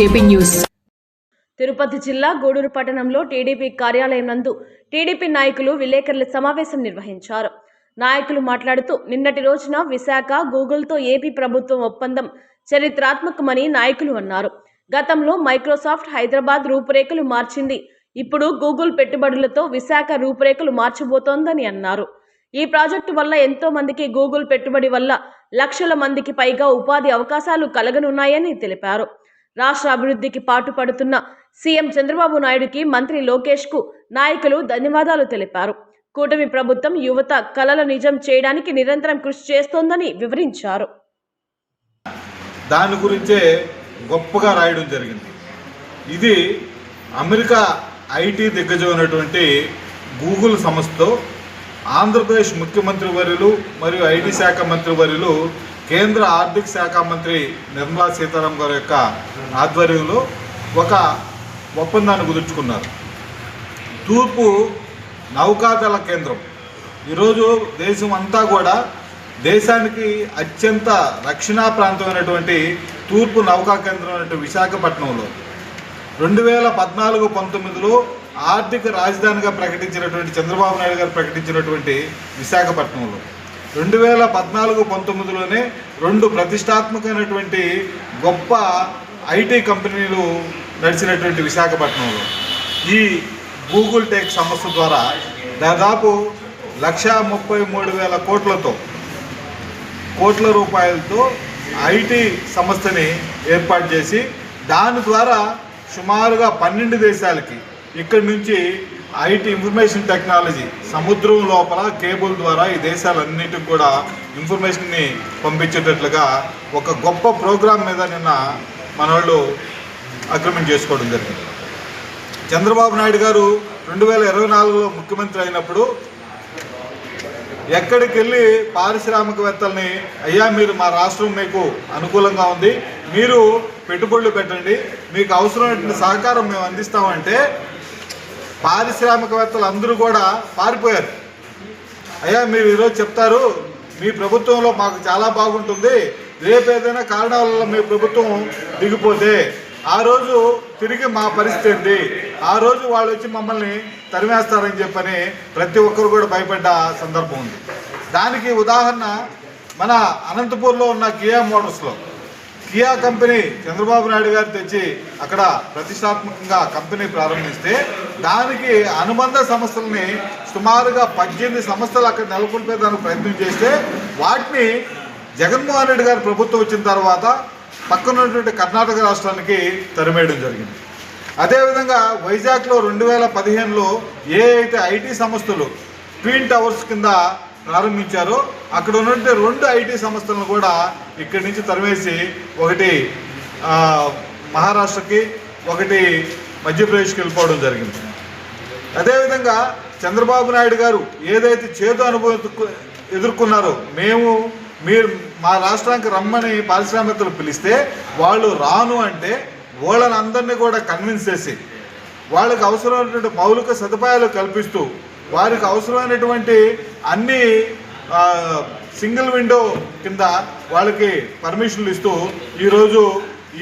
JP news. Tirupati జిల్లా గూడూరు పట్టణంలో TDP కార్యాలయం నందు టీడీపీ నాయకులు విలేకరుల సమావేశం నిర్వహించారు. నాయకులు మాట్లాడుతూ నిన్నటి రోజున విశాఖ గూగుల్తో ఏపీ ప్రభుత్వం ఒప్పందం చరిత్రాత్మకమని నాయకులు అన్నారు. గతంలో మైక్రోసాఫ్ట్ హైదరాబాద్ రూపురేఖలు మార్చింది. ఇప్పుడు గూగుల్ పెట్టుబడులతో విశాఖ రూపురేఖలు మార్చబోతోందని అన్నారు. ఈ ప్రాజెక్టు వల్ల ఎంతో మందికి గూగుల్ పెట్టుబడి వల్ల లక్షల మందికి పైగా ఉపాధి అవకాశాలు కలగనున్నాయని తెలిపారు. రాష్ట్ర అభివృద్ధికి పాటుపడుతున్న సీఎం చంద్రబాబు నాయుడుకి మంత్రి లోకేష్కు నాయకులు ధన్యవాదాలు తెలిపారు. కూటమి ప్రభుత్వం యువత కళలు నిజం చేయడానికి నిరంతరం కృషి చేస్తోందని వివరించారు. దాని గురించే గొప్పగా రాయడం జరిగింది. ఇది అమెరికా ఐటీ దిగ్గజమైనటువంటి గూగుల్ సంస్థతో ఆంధ్రప్రదేశ్ ముఖ్యమంత్రి వర్యులు మరియు ఐటీ శాఖ మంత్రి వర్యులు కేంద్ర ఆర్థిక శాఖ మంత్రి నిర్మలా సీతారాం గారి యొక్క ఆధ్వర్యంలో ఒక ఒప్పందాన్ని కుదుర్చుకున్నారు. తూర్పు నౌకాదళ కేంద్రం. ఈరోజు దేశం అంతా కూడా దేశానికి అత్యంత రక్షణా ప్రాంతమైనటువంటి తూర్పు నౌకా కేంద్రం అయినటువంటి విశాఖపట్నంలో రెండు వేల పద్నాలుగు పంతొమ్మిదిలో ఆర్థిక రాజధానిగా ప్రకటించినటువంటి చంద్రబాబు నాయుడు గారు ప్రకటించినటువంటి విశాఖపట్నంలో. రెండు వేల పద్నాలుగు పంతొమ్మిదిలోనే రెండు ప్రతిష్టాత్మకమైనటువంటి గొప్ప ఐటీ కంపెనీలు నడిచినటువంటి విశాఖపట్నంలో. ఈ గూగుల్ టెక్ సంస్థ ద్వారా దాదాపు లక్షా ముప్పై మూడు వేల కోట్లతో కోట్ల రూపాయలతో ఐటీ సంస్థని ఏర్పాటు చేసి దాని ద్వారా సుమారుగా పన్నెండు దేశాలకి ఇక్కడి నుంచి ఐటీ ఇన్ఫర్మేషన్ టెక్నాలజీ సముద్రం లోపల కేబుల్ ద్వారా ఈ దేశాలన్నిటికి కూడా ఇన్ఫర్మేషన్ని పంపించేటట్లుగా ఒక గొప్ప ప్రోగ్రాం మీద నిన్న మన వాళ్ళు అగ్రిమెంట్ చేసుకోవడం జరిగింది. చంద్రబాబు నాయుడు గారు రెండు వేల ఇరవై నాలుగులో ముఖ్యమంత్రి అయినప్పుడు ఎక్కడికి వెళ్ళి పారిశ్రామికవేత్తల్ని అయ్యా మీరు మా రాష్ట్రం మీకు అనుకూలంగా ఉంది మీరు పెట్టుబడులు పెట్టండి మీకు అవసరమైనటువంటి సహకారం మేము అందిస్తామంటే పారిశ్రామికవేత్తలు అందరూ కూడా పారిపోయారు. అయ్యా మీరు ఈరోజు చెప్తారు మీ ప్రభుత్వంలో మాకు చాలా బాగుంటుంది. రేపు ఏదైనా కారణాల వల్ల మీ ప్రభుత్వం దిగిపోతే ఆ రోజు తిరిగి మా పరిస్థితి ఏంటి? ఆ రోజు వాళ్ళు వచ్చి మమ్మల్ని తరిమేస్తారని చెప్పని ప్రతి ఒక్కరు కూడా భయపడ్డ సందర్భం ఉంది. దానికి ఉదాహరణ మన అనంతపూర్లో ఉన్న కియా మోటార్స్లో. కియా కంపెనీ చంద్రబాబు నాయుడు గారు తెచ్చి అక్కడ ప్రతిష్టాత్మకంగా కంపెనీ ప్రారంభిస్తే దానికి అనుబంధ సంస్థలని సుమారుగా పద్దెనిమిది సంస్థలు అక్కడ నెలకొల్పేదానికి ప్రయత్నం చేస్తే వాటిని జగన్మోహన్ రెడ్డి గారు ప్రభుత్వం వచ్చిన తర్వాత పక్కనున్నటువంటి కర్ణాటక రాష్ట్రానికి తరిమేయడం జరిగింది. అదేవిధంగా వైజాగ్లో రెండు వేల పదిహేనులో ఏ అయితే ఐటీ సంస్థలు ట్విన్ టవర్స్ కింద ప్రారంభించారో. అక్కడ ఉన్నటువంటి రెండు ఐటీ సంస్థలను కూడా ఇక్కడి నుంచి తరివేసి ఒకటి మహారాష్ట్రకి ఒకటి మధ్యప్రదేశ్కి వెళ్ళిపోవడం జరిగింది. అదేవిధంగా చంద్రబాబు నాయుడు గారు ఏదైతే చేదు అనుభవం ఎదుర్కొన్నారో మేము మీరు మా రాష్ట్రానికి రమ్మని పారిశ్రామికలు పిలిస్తే వాళ్ళు రాను అంటే వాళ్ళని అందరినీ కూడా కన్విన్స్ చేసి వాళ్ళకి అవసరమైనటువంటి మౌలిక సదుపాయాలు కల్పిస్తూ వారికి అవసరమైనటువంటి అన్ని సింగిల్ విండో కింద వాళ్ళకి పర్మిషన్లు ఇస్తూ ఈరోజు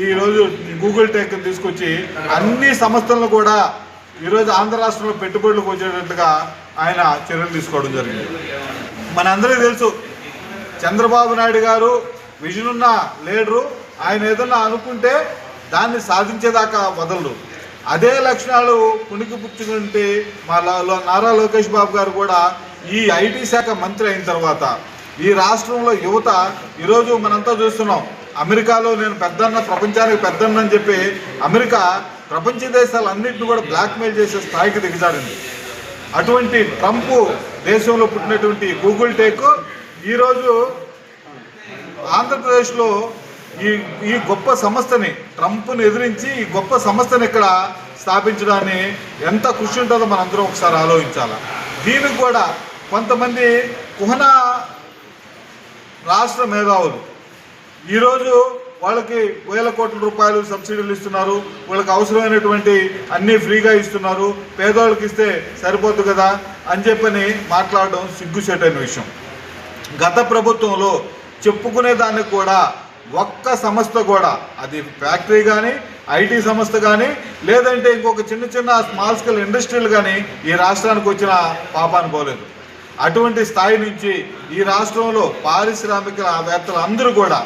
ఈరోజు గూగుల్ టెక్ తీసుకొచ్చి అన్ని సంస్థలను కూడా ఈరోజు ఆంధ్ర రాష్ట్రంలో పెట్టుబడులకు వచ్చేటట్టుగా ఆయన చర్యలు తీసుకోవడం జరిగింది. మనందరికీ తెలుసు చంద్రబాబు నాయుడు గారు విజన్ ఉన్న లీడరు ఆయన ఏదన్నా అనుకుంటే దాన్ని సాధించేదాకా వదలరు. అదే లక్షణాలు పుణికి పుచ్చుకుంటే మా నారా లోకేష్ బాబు గారు కూడా ఈ ఐటీ శాఖ మంత్రి అయిన తర్వాత ఈ రాష్ట్రంలో యువత ఈరోజు మనంతా చూస్తున్నాం. అమెరికాలో నేను పెద్దన్న ప్రపంచానికి పెద్దన్న అని చెప్పి అమెరికా ప్రపంచ దేశాలన్నింటినీ కూడా బ్లాక్మెయిల్ చేసే స్థాయికి దిగజారింది. అటువంటి ట్రంప్ దేశంలో పుట్టినటువంటి గూగుల్ టెక్ ఈరోజు ఆంధ్రప్రదేశ్లో ఈ ఈ గొప్ప సంస్థని ట్రంప్ని ఎదిరించి ఈ గొప్ప సంస్థని ఇక్కడ స్థాపించడాన్ని ఎంత కృషి ఉంటుందో మనందరం ఒకసారి ఆలోచించాలి. దీనికి కూడా కొంతమంది కుహన రాష్ట్ర మేధావులు ఈరోజు వాళ్ళకి వేల కోట్ల రూపాయలు సబ్సిడీలు ఇస్తున్నారు వాళ్ళకి అవసరమైనటువంటి అన్నీ ఫ్రీగా ఇస్తున్నారు పేదవాళ్ళకి ఇస్తే సరిపోద్దు కదా అని చెప్పని మాట్లాడడం సిగ్గుసేటైన విషయం. గత ప్రభుత్వంలో చెప్పుకునే దానికి కూడా ఒక్క సంస్థ కూడా అది ఫ్యాక్టరీ కానీ ఐటీ సంస్థ కానీ లేదంటే ఇంకొక చిన్న చిన్న స్మాల్ స్కేల్ ఇండస్ట్రీలు కానీ ఈ రాష్ట్రానికి వచ్చిన పాపాన్ని పోలేదు. అటువంటి స్థాయి నుంచి ఈ రాష్ట్రంలో పారిశ్రామికవేత్తలు అందరూ కూడా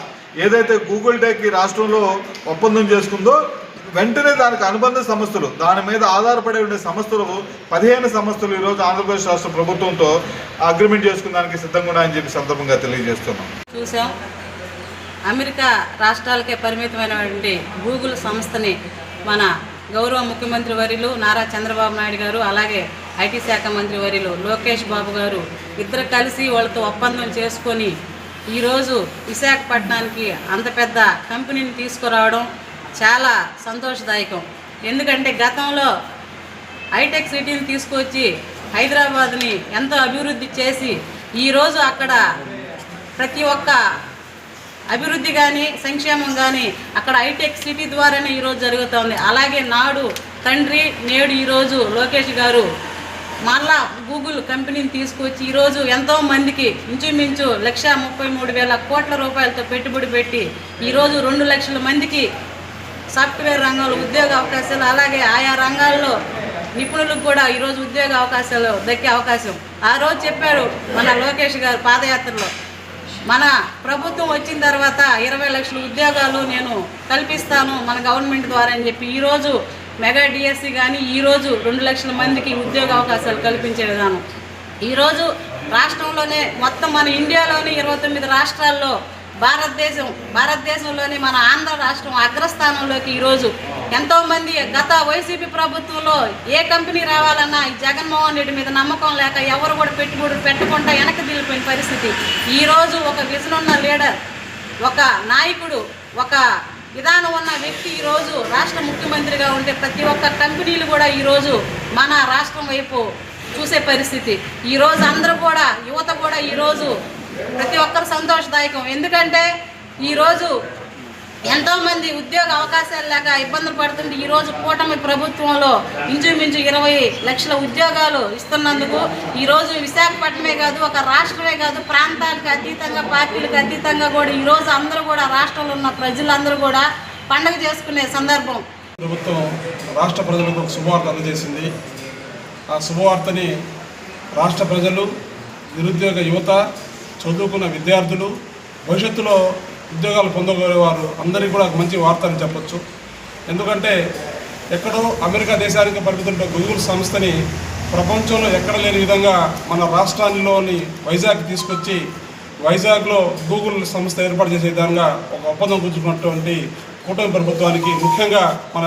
ఏదైతే గూగుల్ టెక్ ఈ రాష్ట్రంలో ఒప్పందం చేసుకుందో వెంటనే దానికి అనుబంధ సంస్థలు దాని మీద ఆధారపడి ఉండే సంస్థలు పదిహేను సంస్థలు ఈరోజు ఆంధ్రప్రదేశ్ రాష్ట్ర ప్రభుత్వంతో అగ్రిమెంట్ చేసుకున్న దానికి సిద్ధంగా ఉన్నాయని చెప్పి సందర్భంగా తెలియజేస్తున్నాం. చూసాం. అమెరికా రాష్ట్రాలకే పరిమితమైనటువంటి గూగుల్ సంస్థని మన గౌరవ ముఖ్యమంత్రి వర్యులు నారా చంద్రబాబు నాయుడు గారు అలాగే ఐటీ శాఖ మంత్రి వర్యులు లోకేష్ బాబు గారు ఇద్దరు కలిసి వాళ్ళతో ఒప్పందం చేసుకొని ఈరోజు విశాఖపట్నానికి అంత పెద్ద కంపెనీని తీసుకురావడం చాలా సంతోషదాయకం. ఎందుకంటే గతంలో హైటెక్ సిటీని తీసుకొచ్చి హైదరాబాద్ని ఎంతో అభివృద్ధి చేసి ఈరోజు అక్కడ ప్రతి ఒక్క అభివృద్ధి కానీ సంక్షేమం కానీ అక్కడ హైటెక్ సిటీ ద్వారానే ఈరోజు జరుగుతోంది అలాగే నాడు తండ్రి నేడు ఈరోజు లోకేష్ గారు మళ్ళా గూగుల్ కంపెనీని తీసుకొచ్చి ఈరోజు ఎంతో మందికి ఇంచుమించు లక్ష ముప్పై మూడు వేల కోట్ల రూపాయలతో పెట్టుబడి పెట్టి ఈరోజు రెండు లక్షల మందికి సాఫ్ట్వేర్ రంగంలో ఉద్యోగ అవకాశాలు అలాగే ఆయా రంగాల్లో నిపుణులకు కూడా ఈరోజు ఉద్యోగ అవకాశాలు దక్కే అవకాశం. ఆ రోజు చెప్పారు మన లోకేష్ గారు పాదయాత్రలో. మన ప్రభుత్వం వచ్చిన తర్వాత ఇరవై లక్షల ఉద్యోగాలు నేను కల్పిస్తాను మన గవర్నమెంట్ ద్వారా అని చెప్పి ఈరోజు మెగా డిఎస్సి కానీ ఈరోజు రెండు లక్షల మందికి ఉద్యోగ అవకాశాలు కల్పించే విధానం. ఈరోజు రాష్ట్రంలోనే మొత్తం మన ఇండియాలోని ఇరవై తొమ్మిది రాష్ట్రాల్లో భారతదేశం భారతదేశంలోని మన ఆంధ్ర రాష్ట్రం అగ్రస్థానంలోకి ఈరోజు ఎంతోమంది గత వైసీపీ ప్రభుత్వంలో ఏ కంపెనీ రావాలన్నా ఈ జగన్మోహన్ రెడ్డి మీద నమ్మకం లేక ఎవరు కూడా పెట్టుబడి పెట్టకుండా వెనక్కి దిగిపోయిన పరిస్థితి. ఈరోజు ఒక విజన్ ఉన్న లీడర్ ఒక నాయకుడు ఒక విధానం ఉన్న వ్యక్తి ఈరోజు రాష్ట్ర ముఖ్యమంత్రిగా ఉంటే ప్రతి ఒక్క కంపెనీలు కూడా ఈరోజు మన రాష్ట్రం వైపు చూసే పరిస్థితి. ఈరోజు అందరూ కూడా యువత కూడా ఈరోజు ప్రతి ఒక్కరు సంతోషదాయకం. ఎందుకంటే ఈరోజు ఎంతోమంది ఉద్యోగ అవకాశాలు లేక ఇబ్బందులు పడుతుంటే ఈరోజు కూటమి ప్రభుత్వంలో ఇంచుమించు ఇరవై లక్షల ఉద్యోగాలు ఇస్తున్నందుకు ఈరోజు విశాఖపట్నమే కాదు ఒక రాష్ట్రమే కాదు ప్రాంతాలకు అతీతంగా పార్టీలకు అతీతంగా కూడా ఈరోజు అందరూ కూడా రాష్ట్రంలో ఉన్న ప్రజలందరూ కూడా పండగ చేసుకునే సందర్భం. ప్రభుత్వం రాష్ట్ర ప్రజలకు ఒక శుభవార్త అందజేసింది. ఆ శుభవార్తని రాష్ట్ర ప్రజలు నిరుద్యోగ యువత చదువుకున్న విద్యార్థులు భవిష్యత్తులో ఉద్యోగాలు పొందగలిగేవారు అందరికీ కూడా ఒక మంచి వార్త అని చెప్పొచ్చు. ఎందుకంటే ఎక్కడో అమెరికా దేశానికి పరిమితుంటే గూగుల్ సంస్థని ప్రపంచంలో ఎక్కడ లేని విధంగా మన రాష్ట్రాల్లోని వైజాగ్ తీసుకొచ్చి వైజాగ్లో గూగుల్ సంస్థ ఏర్పాటు చేసే విధంగా ఒక ఒప్పందం కూర్చుకున్నటువంటి కూటమి ప్రభుత్వానికి ముఖ్యంగా మన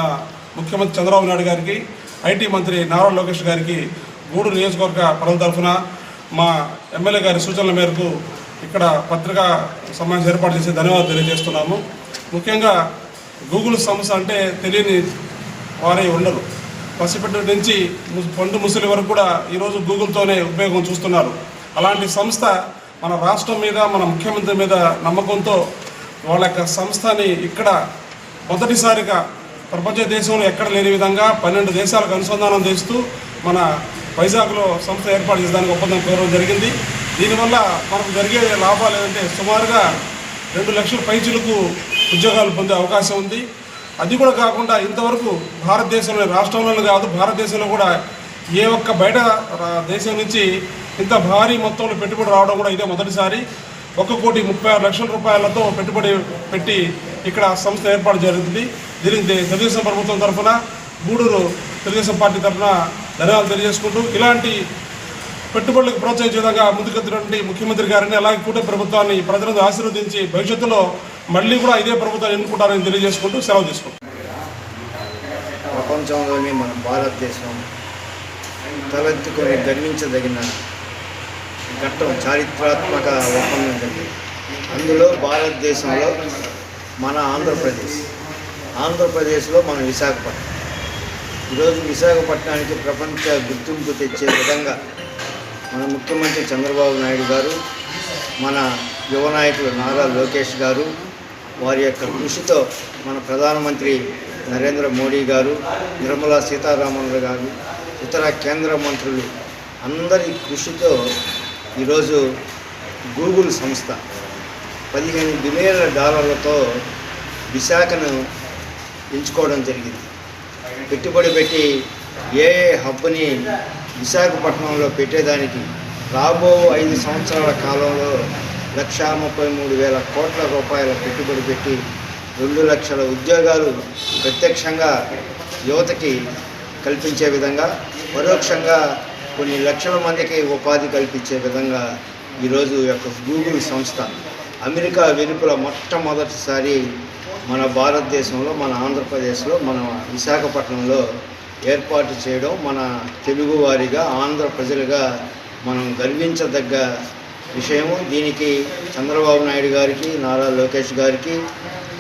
ముఖ్యమంత్రి చంద్రబాబు నాయుడు గారికి ఐటీ మంత్రి నారా లోకేష్ గారికి గూడూరు నియోజకవర్గ ప్రజల తరఫున మా ఎమ్మెల్యే గారి సూచనల మేరకు ఇక్కడ పత్రికా సమావేశం ఏర్పాటు చేసి ధన్యవాదాలు తెలియజేస్తున్నాము. ముఖ్యంగా గూగుల్ సంస్థ అంటే తెలియని వారే ఉండరు. పసిపెట్టు నుంచి ము- పండు ముసలి వరకు కూడా ఈరోజు గూగుల్తోనే ఉపయోగం చూస్తున్నారు. అలాంటి సంస్థ మన రాష్ట్రం మీద మన ముఖ్యమంత్రి మీద నమ్మకంతో వాళ్ళ యొక్క సంస్థని ఇక్కడ మొదటిసారిగా ప్రపంచ దేశంలో ఎక్కడ లేని విధంగా పన్నెండు దేశాలకు అనుసంధానం చేస్తూ మన వైజాగ్లో సంస్థ ఏర్పాటు చేసేదానికి ఒప్పందం కోరడం జరిగింది. దీనివల్ల మనకు జరిగే లాభాలు ఏంటంటే సుమారుగా రెండు లక్షల పైచులకు ఉద్యోగాలు పొందే అవకాశం ఉంది. అది కూడా కాకుండా ఇంతవరకు భారతదేశంలో రాష్ట్రంలోనే కాదు భారతదేశంలో కూడా ఏ ఒక్క బయట దేశం నుంచి ఇంత భారీ మొత్తంలో పెట్టుబడి రావడం కూడా ఇదే మొదటిసారి. ఒక కోటి ముప్పై ఆరు లక్షల రూపాయలతో పెట్టుబడి పెట్టి ఇక్కడ సంస్థ ఏర్పాటు జరుగుతుంది దీనికి తెలుగుదేశం ప్రభుత్వం తరఫున గూడూరు తెలుగుదేశం పార్టీ తరఫున ధన్యవాదాలు తెలియజేసుకుంటూ ఇలాంటి పెట్టుబడులకు ప్రోత్సహించే విధంగా ముందుకెత్తినటువంటి ముఖ్యమంత్రి గారిని అలాగే కూటమి ప్రభుత్వాన్ని ప్రజలను ఆశీర్వదించి భవిష్యత్తులో మళ్ళీ కూడా ఇదే ప్రభుత్వాన్ని ఎన్నుకుంటారని తెలియజేసుకుంటూ సెలవు తీసుకుంటాం. ప్రపంచంలోనే మన భారతదేశం తలెత్తుకొని గర్వించదగిన ఘట్టం చారిత్రాత్మక ఒప్పందం జరిగింది. అందులో భారతదేశంలో మన ఆంధ్రప్రదేశ్ ఆంధ్రప్రదేశ్లో మన విశాఖపట్నం. ఈరోజు విశాఖపట్నానికి ప్రపంచ గుర్తింపు తెచ్చే విధంగా మన ముఖ్యమంత్రి చంద్రబాబు నాయుడు గారు మన యువ నాయకులు నారా లోకేష్ గారు వారి యొక్క కృషితో మన ప్రధానమంత్రి నరేంద్ర మోడీ గారు నిర్మలా సీతారామన్ గారు ఇతర కేంద్ర మంత్రులు అందరి కృషితో ఈరోజు గూగుల్ సంస్థ పదిహేను బిలియన్ల డాలర్లతో విశాఖను ఎంచుకోవడం జరిగింది. పెట్టుబడి పెట్టి ఏ హబ్ని విశాఖపట్నంలో పెట్టేదానికి రాబో ఐదు సంవత్సరాల కాలంలో లక్ష ముప్పై మూడు వేల కోట్ల రూపాయల పెట్టుబడి పెట్టి రెండు లక్షల ఉద్యోగాలు ప్రత్యక్షంగా యువతకి కల్పించే విధంగా పరోక్షంగా కొన్ని లక్షల మందికి ఉపాధి కల్పించే విధంగా ఈరోజు యొక్క గూగుల్ సంస్థ అమెరికా వెలుపల మొట్టమొదటిసారి మన భారతదేశంలో మన ఆంధ్రప్రదేశ్లో మన విశాఖపట్నంలో ఏర్పాటు చేయడం మన తెలుగువారిగా ఆంధ్ర ప్రజలుగా మనం గర్వించదగ్గ విషయము. దీనికి చంద్రబాబు నాయుడు గారికి నారా లోకేష్ గారికి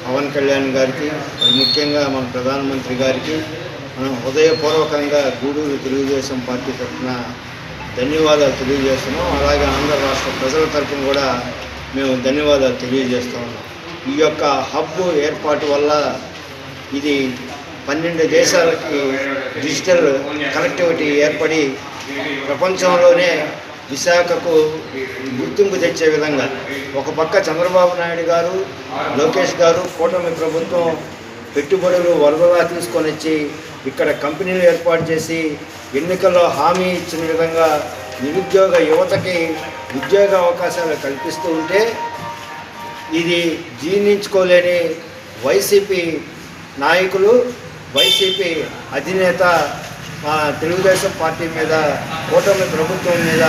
పవన్ కళ్యాణ్ గారికి ముఖ్యంగా మన ప్రధానమంత్రి గారికి మనం హృదయపూర్వకంగా గూడూరు తెలుగుదేశం పార్టీ తరఫున ధన్యవాదాలు తెలియజేస్తున్నాం. అలాగే ఆంధ్ర రాష్ట్ర ప్రజల తరఫున కూడా మేము ధన్యవాదాలు తెలియజేస్తూ ఉన్నాం. ఈ యొక్క హబ్ ఏర్పాటు వల్ల ఇది పన్నెండు దేశాలకి డిజిటల్ కనెక్టివిటీ ఏర్పడి ప్రపంచంలోనే విశాఖకు గుర్తింపు తెచ్చే విధంగా. ఒక పక్క చంద్రబాబు నాయుడు గారు లోకేష్ గారు కూటమి ప్రభుత్వం పెట్టుబడులు వరదలా తీసుకొని వచ్చి ఇక్కడ కంపెనీలు ఏర్పాటు చేసి ఎన్నికల్లో హామీ ఇచ్చిన విధంగా నిరుద్యోగ యువతకి ఉద్యోగ అవకాశాలు కల్పిస్తూ ఉంటే ఇది జీర్ణించుకోలేని వైసీపీ నాయకులు వైసీపీ అధినేత తెలుగుదేశం పార్టీ మీద కూటమి ప్రభుత్వం మీద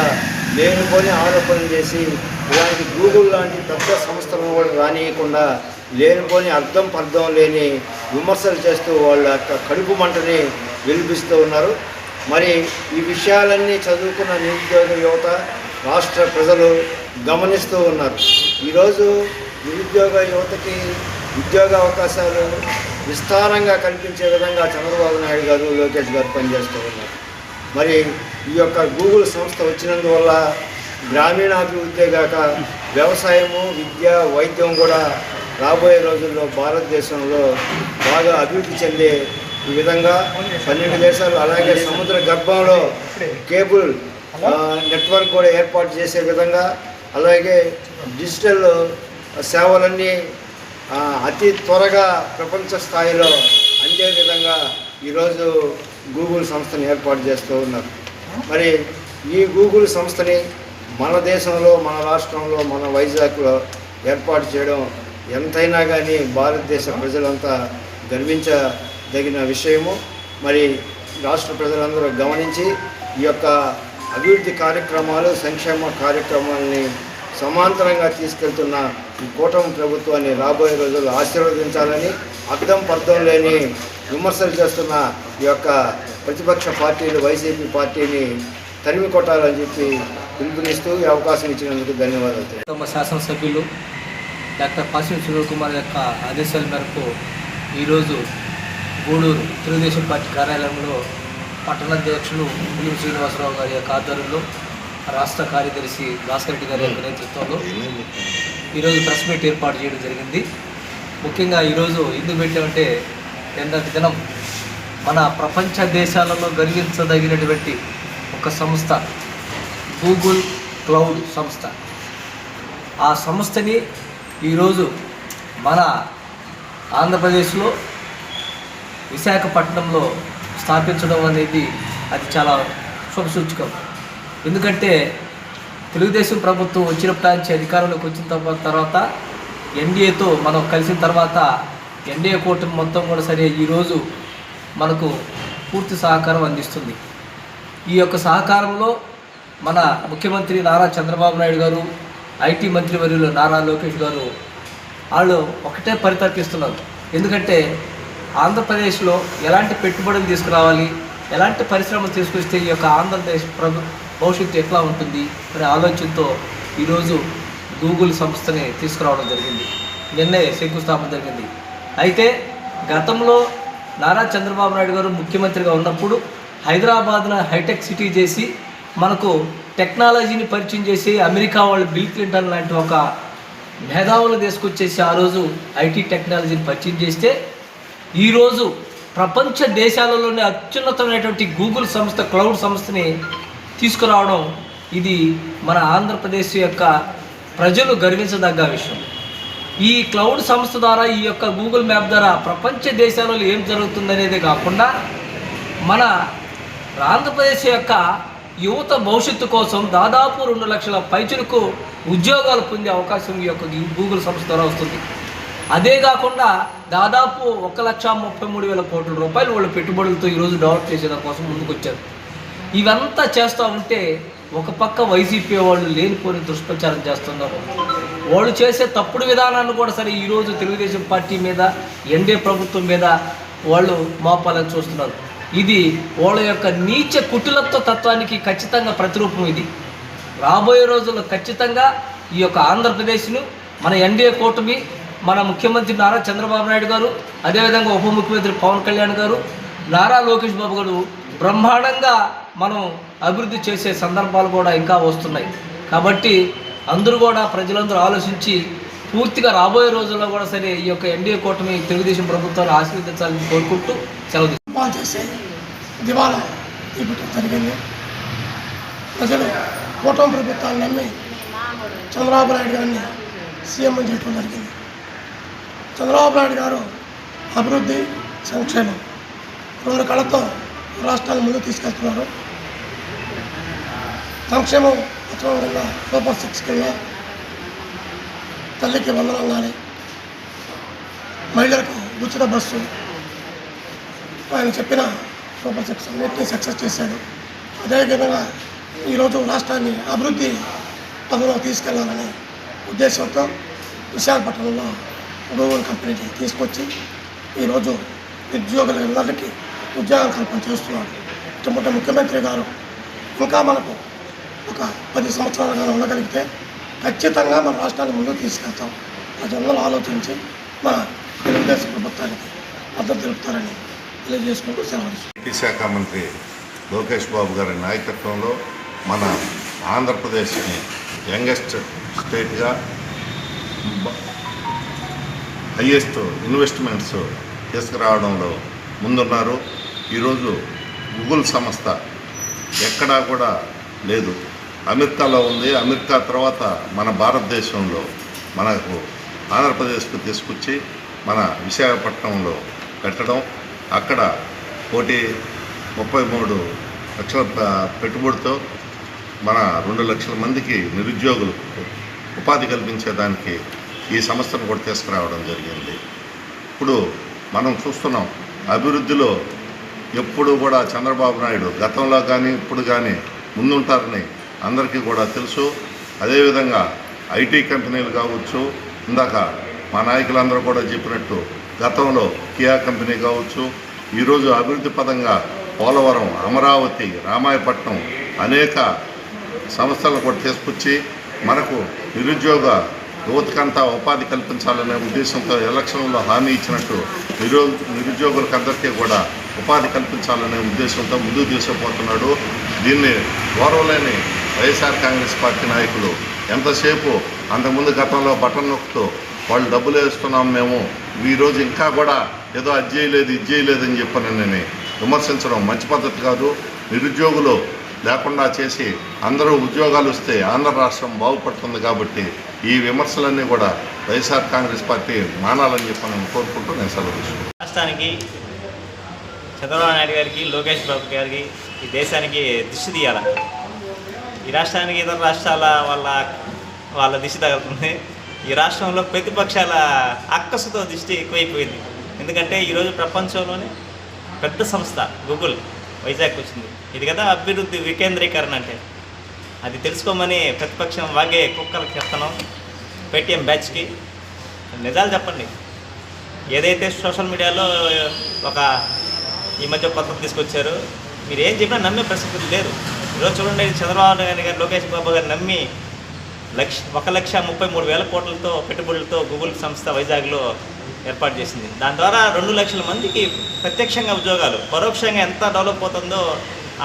లేనిపోని ఆరోపణలు చేసి ఇలాంటి గూగుల్ లాంటి పెద్ద సంస్థలను కూడా రానియకుండా లేనిపోని అర్థం పర్థం లేని విమర్శలు చేస్తూ వాళ్ళ యొక్క కడుపు మంటని వెలిపిస్తూ ఉన్నారు. మరి ఈ విషయాలన్నీ చదువుకున్న నిరుద్యోగ యువత రాష్ట్ర ప్రజలు గమనిస్తూ ఉన్నారు. ఈరోజు నిరుద్యోగ యువతకి ఉద్యోగ అవకాశాలు విస్తారంగా కల్పించే విధంగా చంద్రబాబు నాయుడు గారు లోకేష్ గారు పనిచేస్తూ ఉన్నారు. మరి ఈ యొక్క గూగుల్ సంస్థ వచ్చినందువల్ల గ్రామీణాభివృద్ధి కాక వ్యవసాయము విద్య వైద్యం కూడా రాబోయే రోజుల్లో భారతదేశంలో బాగా అభివృద్ధి చెందే ఈ విధంగా పన్నెండు దేశాలు అలాగే సముద్ర గర్భంలో కేబుల్ నెట్వర్క్ కూడా ఏర్పాటు చేసే విధంగా అలాగే డిజిటల్ సేవలన్నీ అతి త్వరగా ప్రపంచ స్థాయిలో అందే విధంగా ఈరోజు గూగుల్ సంస్థని ఏర్పాటు చేస్తూ ఉన్నారు. మరి ఈ గూగుల్ సంస్థని మన దేశంలో మన రాష్ట్రంలో మన వైజాగ్లో ఏర్పాటు చేయడం ఎంతైనా కానీ భారతదేశ ప్రజలంతా గర్వించదగిన విషయము. మరి రాష్ట్ర ప్రజలందరూ గమనించి ఈ యొక్క అభివృద్ధి కార్యక్రమాలు సంక్షేమ కార్యక్రమాలని సమాంతరంగా తీసుకెళ్తున్న ఈ కూటమి ప్రభుత్వాన్ని రాబోయే రోజుల్లో ఆశీర్వదించాలని అర్థం పర్థం లేని విమర్శలు చేస్తున్న ఈ యొక్క ప్రతిపక్ష పార్టీలు వైసీపీ పార్టీని తరిమి కొట్టాలని చెప్పి పిలుపునిస్తూ ఈ అవకాశం ఇచ్చినందుకు ధన్యవాదాలు. తమ శాసనసభ్యులు డాక్టర్ పాసిం సునీల్ కుమార్ యొక్క ఆదేశాల మేరకు ఈరోజు గూడూరు తెలుగుదేశం పార్టీ కార్యాలయంలో పట్టణాధ్యక్షులు పులిం శ్రీనివాసరావు గారి యొక్క ఆధ్వర్యంలో రాష్ట్ర కార్యదర్శి భాస్కర్ రెడ్డి గారి యొక్క నేతృత్వంలో ఈరోజు ప్రెస్ మీట్ ఏర్పాటు చేయడం జరిగింది. ముఖ్యంగా ఈరోజు ఎందుకు పెట్టామంటే నిన్నటి దినం మన ప్రపంచ దేశాలలో గర్వించదగినటువంటి ఒక సంస్థ గూగుల్ క్లౌడ్ సంస్థ. ఆ సంస్థని ఈరోజు మన ఆంధ్రప్రదేశ్లో విశాఖపట్నంలో స్థాపించడం అనేది అది చాలా శుభసూచకం. ఎందుకంటే తెలుగుదేశం ప్రభుత్వం వచ్చినప్పటి నుంచి అధికారంలోకి వచ్చిన తర్వాత ఎన్డీఏతో మనం కలిసిన తర్వాత ఎన్డీఏ కూటమి మొత్తం కూడా సరే ఈరోజు మనకు పూర్తి సహకారం అందిస్తుంది. ఈ యొక్క సహకారంలో మన ముఖ్యమంత్రి నారా చంద్రబాబు నాయుడు గారు ఐటీ మంత్రి వర్యులు నారా లోకేష్ గారు వాళ్ళు ఒకటే పరితపిస్తున్నారు. ఎందుకంటే ఆంధ్రప్రదేశ్లో ఎలాంటి పెట్టుబడులు తీసుకురావాలి ఎలాంటి పరిశ్రమలు తీసుకొస్తే ఈ యొక్క ఆంధ్రప్రదేశ్ ప్రభు భవిష్యత్తు ఎట్లా ఉంటుంది అనే ఆలోచనతో ఈరోజు గూగుల్ సంస్థని తీసుకురావడం జరిగింది. నిన్నే శంకుస్థాపన జరిగింది. అయితే గతంలో నారా చంద్రబాబు నాయుడు గారు ముఖ్యమంత్రిగా ఉన్నప్పుడు హైదరాబాద్ను హైటెక్ సిటీ చేసి మనకు టెక్నాలజీని పరిచయం చేసి అమెరికా వాళ్ళు బిల్ క్లింటన్ లాంటి ఒక మేధావులు తీసుకొచ్చేసి ఆ రోజు ఐటీ టెక్నాలజీని పరిచయం చేస్తే ఈరోజు ప్రపంచ దేశాలలోనే అత్యున్నతమైనటువంటి గూగుల్ సంస్థ క్లౌడ్ సంస్థని తీసుకురావడం ఇది మన ఆంధ్రప్రదేశ్ యొక్క ప్రజలు గర్వించదగ్గ విషయం. ఈ క్లౌడ్ సంస్థ ద్వారా ఈ యొక్క గూగుల్ మ్యాప్ ద్వారా ప్రపంచ దేశాలలో ఏం జరుగుతుందనేది కాకుండా మన ఆంధ్రప్రదేశ్ యొక్క యువత భవిష్యత్తు కోసం దాదాపు రెండు లక్షల పైచులకు ఉద్యోగాలు పొందే అవకాశం ఈ యొక్క గూగుల్ సంస్థ ద్వారా వస్తుంది. అదే కాకుండా దాదాపు ఒక లక్ష ముప్పై మూడు వేల కోట్ల రూపాయలు వాళ్ళ పెట్టుబడులతో ఈరోజు డెవలప్ చేసేదాని కోసం ముందుకు వచ్చారు ఇవంతా చేస్తూ ఉంటే ఒక పక్క వైసీపీ వాళ్ళు లేనిపోని దుష్ప్రచారం చేస్తున్నారు. వాళ్ళు చేసే తప్పుడు విధానాన్ని కూడా సరే ఈరోజు తెలుగుదేశం పార్టీ మీద ఎన్డీఏ ప్రభుత్వం మీద వాళ్ళు మోపాలని చూస్తున్నారు. ఇది వాళ్ళ యొక్క నీచ కుటిలత్వ తత్వానికి ఖచ్చితంగా ప్రతిరూపం ఇది. రాబోయే రోజుల్లో ఖచ్చితంగా ఈ యొక్క ఆంధ్రప్రదేశ్ను మన ఎన్డీఏ కూటమి మన ముఖ్యమంత్రి నారా చంద్రబాబు నాయుడు గారు అదేవిధంగా ఉప ముఖ్యమంత్రి పవన్ కళ్యాణ్ గారు నారా లోకేష్ బాబు గారు బ్రహ్మాండంగా మనం అభివృద్ధి చేసే సందర్భాలు కూడా ఇంకా వస్తున్నాయి. కాబట్టి అందరూ కూడా ప్రజలందరూ ఆలోచించి పూర్తిగా రాబోయే రోజుల్లో కూడా సరే ఈ యొక్క ఎన్డీఏ కూటమి తెలుగుదేశం ప్రభుత్వాన్ని ఆశీర్వదించాలని కోరుకుంటూ సెలవు దివాలా జరిగింది. ప్రజలు కూటమి ప్రభుత్వాన్ని నమ్మి చంద్రబాబు నాయుడు గారిని సీఎం చేయడం జరిగింది. చంద్రబాబు నాయుడు గారు అభివృద్ధి సంక్షేమం రెండు కళతో రాష్ట్రాన్ని ముందుకు తీసుకెళ్తున్నారు. సంక్షేమం వచ్చిన కింద సూపర్ సిక్స్ కింద తల్లికి వందనం కానీ మహిళలకు ఉచిత బస్సు. ఆయన చెప్పిన సూపర్ సిక్స్ అన్నింటినీ సక్సెస్ చేశాడు. అదేవిధంగా ఈరోజు రాష్ట్రాన్ని అభివృద్ధి పదంలో తీసుకెళ్ళాలనే ఉద్దేశంతో విశాఖపట్నంలో గూగుల్ కంపెనీకి తీసుకొచ్చి ఈరోజు నిరుద్యోగులందరికీ ఉద్యోగ కల్పన చేస్తున్నాడు. ఇటువంటి ముఖ్యమంత్రి గారు ఇంకా మనకు ఒక పది సంవత్సరాలుగా ఉండగలిగితే ఖచ్చితంగా మన రాష్ట్రాన్ని ముందుకు తీసుకెళ్తాం. ప్రజలందరూ ఆలోచించి మన తెలుగుదేశం ప్రభుత్వానికి మద్దతు తెలుపుతారని తెలియజేసుకుంటూ సెలవు శాఖ మంత్రి లోకేష్ బాబు గారి నాయకత్వంలో మన ఆంధ్రప్రదేశ్ని యంగెస్ట్ స్టేట్గా హయ్యెస్ట్ ఇన్వెస్ట్మెంట్స్ తీసుకురావడంలో ముందున్నారు. ఈరోజు గూగుల్ సంస్థ ఎక్కడా కూడా లేదు. అమెరికాలో ఉంది. అమెరికా తర్వాత మన భారతదేశంలో మనకు ఆంధ్రప్రదేశ్కు తీసుకొచ్చి మన విశాఖపట్నంలో పెట్టడం. అక్కడ కోటి ముప్పై మూడు లక్షల పెట్టుబడితో మన రెండు లక్షల మందికి నిరుద్యోగులు ఉపాధి కల్పించేదానికి ఈ సంస్థను కూడా తీసుకురావడం జరిగింది. ఇప్పుడు మనం చూస్తున్నాం అభివృద్ధిలో ఎప్పుడు కూడా చంద్రబాబు నాయుడు గతంలో కానీ ఇప్పుడు కానీ ముందుంటారని అందరికీ కూడా తెలుసు. అదేవిధంగా ఐటీ కంపెనీలు కావచ్చు ఇందాక మా నాయకులందరూ కూడా చెప్పినట్టు గతంలో కియా కంపెనీ కావచ్చు ఈరోజు అభివృద్ధి పదంగా పోలవరం అమరావతి రామాయపట్నం అనేక సంస్థలు కూడా తీసుకొచ్చి మనకు నిరుద్యోగ యువతకంతా ఉపాధి కల్పించాలనే ఉద్దేశంతో ఎలక్షన్లో హామీ ఇచ్చినట్టు నిరో నిరుద్యోగులకందరికీ కూడా ఉపాధి కల్పించాలనే ఉద్దేశంతో ముందుకు తీసుకుపోతున్నాడు. దీన్ని గౌరవలేని వైఎస్ఆర్ కాంగ్రెస్ పార్టీ నాయకులు ఎంతసేపు అంతకుముందు గతంలో బటన్ నొక్కుతూ వాళ్ళు డబ్బులు వేస్తున్నాం మేము ఈరోజు ఇంకా కూడా ఏదో అది చేయలేదు ఇది చేయలేదు అని చెప్పని విమర్శించడం మంచి పద్ధతి కాదు. నిరుద్యోగులు లేకుండా చేసి అందరూ ఉద్యోగాలు వస్తే ఆంధ్ర రాష్ట్రం బాగుపడుతుంది కాబట్టి ఈ విమర్శలన్నీ కూడా వైఎస్ఆర్ కాంగ్రెస్ పార్టీ మానాలని చెప్పి నేను కోరుకుంటూ నేను సెలవు రాష్ట్రానికి చంద్రబాబు నాయుడు గారికి లోకేష్ బాబు గారికి ఈ దేశానికి దిష్టి తీయాలి? ఈ రాష్ట్రానికి ఇతర రాష్ట్రాల వాళ్ళ వాళ్ళ దిష్టి తగులుతుంది. ఈ రాష్ట్రంలో ప్రతిపక్షాల అక్కసుతో దిష్టి ఎక్కువైపోయింది. ఎందుకంటే ఈరోజు ప్రపంచంలోనే పెద్ద సంస్థ గూగుల్ వైజాగ్ వచ్చింది ఇది కదా అభివృద్ధి వికేంద్రీకరణ అంటే. అది తెలుసుకోమని ప్రతిపక్షం వాగే కుక్కలకు చెప్తున్నాం. పేటీఎం బ్యాచ్కి. నిజాలు చెప్పండి. ఏదైతే సోషల్ మీడియాలో ఒక ఈ మధ్య కొత్త తీసుకొచ్చారు మీరు ఏం చెప్పినా నమ్మే పరిస్థితి లేదు ఈరోజు చూడండి చంద్రబాబు నాయుడు గారు లోకేష్ బాబు గారు నమ్మి లక్ష ఒక లక్ష ముప్పై మూడు వేల కోట్లతో పెట్టుబడులతో గూగుల్ సంస్థ వైజాగ్లో ఏర్పాటు చేసింది. దాని ద్వారా రెండు లక్షల మందికి ప్రత్యక్షంగా ఉద్యోగాలు పరోక్షంగా ఎంత డెవలప్ అవుతుందో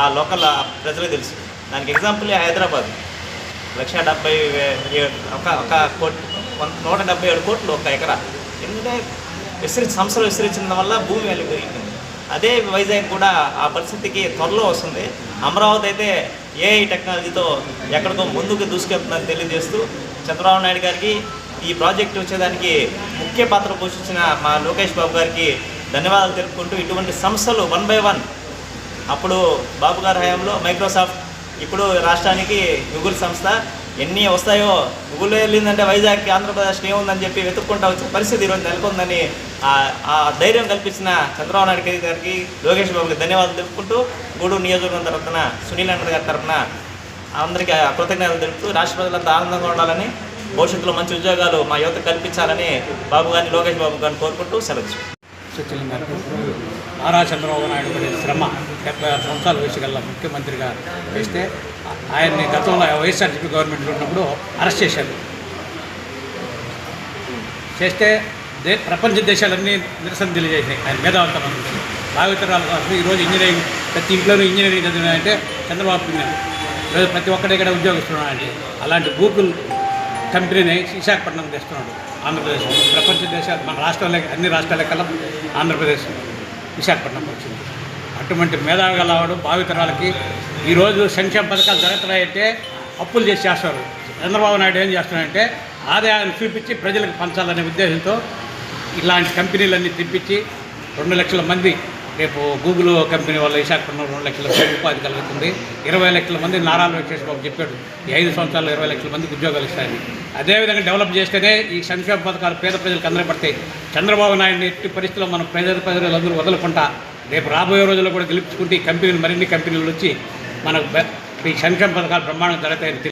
ఆ లోకల్ ప్రజలకు తెలుసు. దానికి ఎగ్జాంపుల్ హైదరాబాద్. లక్ష డెబ్బై ఒక ఒక కోటి నూట డెబ్బై ఏడు కోట్లు ఒక ఎకరా. ఎందుకంటే విస్తరించి సంస్థలు విస్తరించడం వల్ల భూమి వాల్యూ పెరిగింది. అదే వైజాగ్ కూడా ఆ పరిస్థితికి త్వరలో వస్తుంది. అమరావతి అయితే ఏఐ టెక్నాలజీతో ఎక్కడికో ముందుకు దూసుకెళ్తుందని తెలియజేస్తూ చంద్రబాబు నాయుడు గారికి ఈ ప్రాజెక్ట్ వచ్చేదానికి ముఖ్య పాత్ర పోషించిన మా లోకేష్ బాబు గారికి ధన్యవాదాలు తెలుపుకుంటూ ఇటువంటి సంస్థలు వన్ బై వన్ అప్పుడు బాబు గారి హయాంలో మైక్రోసాఫ్ట్ ఇప్పుడు రాష్ట్రానికి గూగుల్ సంస్థ ఎన్ని వస్తాయో గూగుల్ వెళ్ళిందంటే వైజాగ్కి ఆంధ్రప్రదేశ్కి ఏముందని చెప్పి వెతుక్కుంటా వచ్చే పరిస్థితి ఈరోజు నెలకొందని ఆ- ధైర్యం కల్పించిన చంద్రబాబు నాయుడు గారికి లోకేష్ బాబుకి ధన్యవాదాలు తెలుపుకుంటూ గూడూరు నియోజకవర్గం తరఫున సునీల్ అన్న గారి తరఫున అందరికీ కృతజ్ఞతలు తెలుపుతూ రాష్ట్ర ప్రజలంతా ఆనందంగా ఉండాలని భవిష్యత్తులో మంచి ఉద్యోగాలు మా యువత కల్పించాలని బాబు గారిని లోకేష్ బాబు గారిని కోరుకుంటూ సెలవు నారా చంద్రబాబు నాయుడు పడిన శ్రమ డెబ్బై ఆరు సంవత్సరాల వయసు ముఖ్యమంత్రిగా వేస్తే ఆయన్ని గతంలో వైఎస్ఆర్సీపీ గవర్నమెంట్లో ఉన్నప్పుడు అరెస్ట్ చేశారు. చేస్తే దే ప్రపంచ దేశాలన్నీ నిరసన తెలియజేసాయి ఆయన మేధావంతం భావితరాలు కాదు ఈరోజు ఇంజనీరింగ్ ప్రతి ఇంట్లోనూ ఇంజనీరింగ్ చదివినాయంటే చంద్రబాబు పుణ్యం ఈరోజు ప్రతి ఒక్కడే ఇక్కడ ఉద్యోగిస్తున్నాడంటే అలాంటి గూగుల్ కంపెనీని విశాఖపట్నం తెస్తున్నాడు ఆంధ్రప్రదేశ్. ప్రపంచ దేశాలు మన రాష్ట్రాలే అన్ని రాష్ట్రాల కల్లా ఆంధ్రప్రదేశ్. విశాఖపట్నం వచ్చింది. అటువంటి మేధావి గలవాడు భావితరాలకి ఈరోజు సంక్షేమ పథకాలు జరుగుతున్నాయంటే అప్పులు చేసి చేస్తారు. చంద్రబాబు నాయుడు ఏం చేస్తున్నాడంటే ఆదాయాన్ని చూపించి ప్రజలకు పంచాలనే ఉద్దేశంతో ఇలాంటి కంపెనీలన్నీ తెప్పించి రెండు లక్షల మంది రేపు గూగుల్ కంపెనీ వల్ల విశాఖపట్నం రెండు లక్షల మంది ఉపాధి కలుగుతుంది. ఇరవై లక్షల మంది నారా వచ్చేసి బాబు చెప్పాడు. ఈ ఐదు సంవత్సరాల్లో ఇరవై లక్షల మందికి ఉద్యోగాలు ఇస్తాయని. అదేవిధంగా డెవలప్ చేస్తేనే ఈ సంక్షేమ పథకాలు పేద ప్రజలకు అందరూ పడతాయి చంద్రబాబు నాయుడు ఎట్టి పరిస్థితుల్లో మనం పేద ప్రజలు అందరూ వదలకుండా రేపు రాబోయే రోజుల్లో కూడా గెలుపుకుంటే ఈ కంపెనీలు మరిన్ని కంపెనీలు వచ్చి మనకు ఈ సంక్షేమ పథకాలు బ్రహ్మాండంగా జరుగుతాయని